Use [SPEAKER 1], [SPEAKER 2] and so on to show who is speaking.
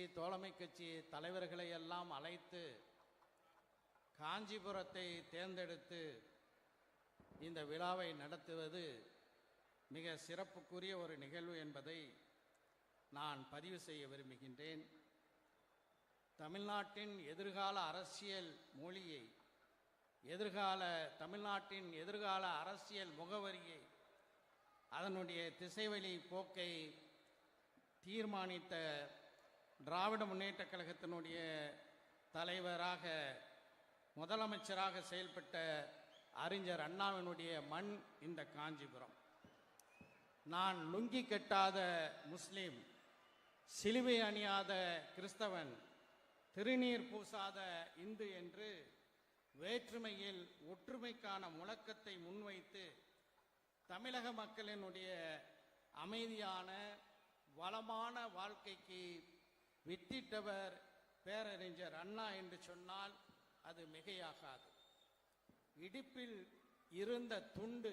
[SPEAKER 1] கட்சி தோழமை கட்சி தலைவர்களை எல்லாம் அழைத்து காஞ்சிபுரத்தை தேர்ந்தெடுத்து இந்த விழாவை நடத்துவது மிக சிறப்புக்குரிய ஒரு நிகழ்வு என்பதை நான் பதிவு செய்ய விரும்புகின்றேன். தமிழ்நாட்டின் எதிர்கால அரசியல் மொழியை எதிர்கால தமிழ்நாட்டின் எதிர்கால அரசியல் முகவரியை அதனுடைய திசைவழி போக்கை தீர்மானித்த திராவிட முன்னேற்றக் கழகத்தினுடைய தலைவராக முதலமைச்சராக செயல்பட்ட அறிஞர் அண்ணாவினுடைய மண் இந்த காஞ்சிபுரம். நான் லுங்கி கட்டாத முஸ்லீம் சிலுவை அணியாத கிறிஸ்தவன் திருநீர் பூசாத இந்து என்று வேற்றுமையில் ஒற்றுமைக்கான முழக்கத்தை முன்வைத்து தமிழக மக்களினுடைய அமைதியான வளமான வாழ்க்கைக்கு வித்திட்டவர் பேரறிஞர் அண்ணா என்று சொன்னால் அது மிகையாகாது. இடுப்பில் இருந்த துண்டு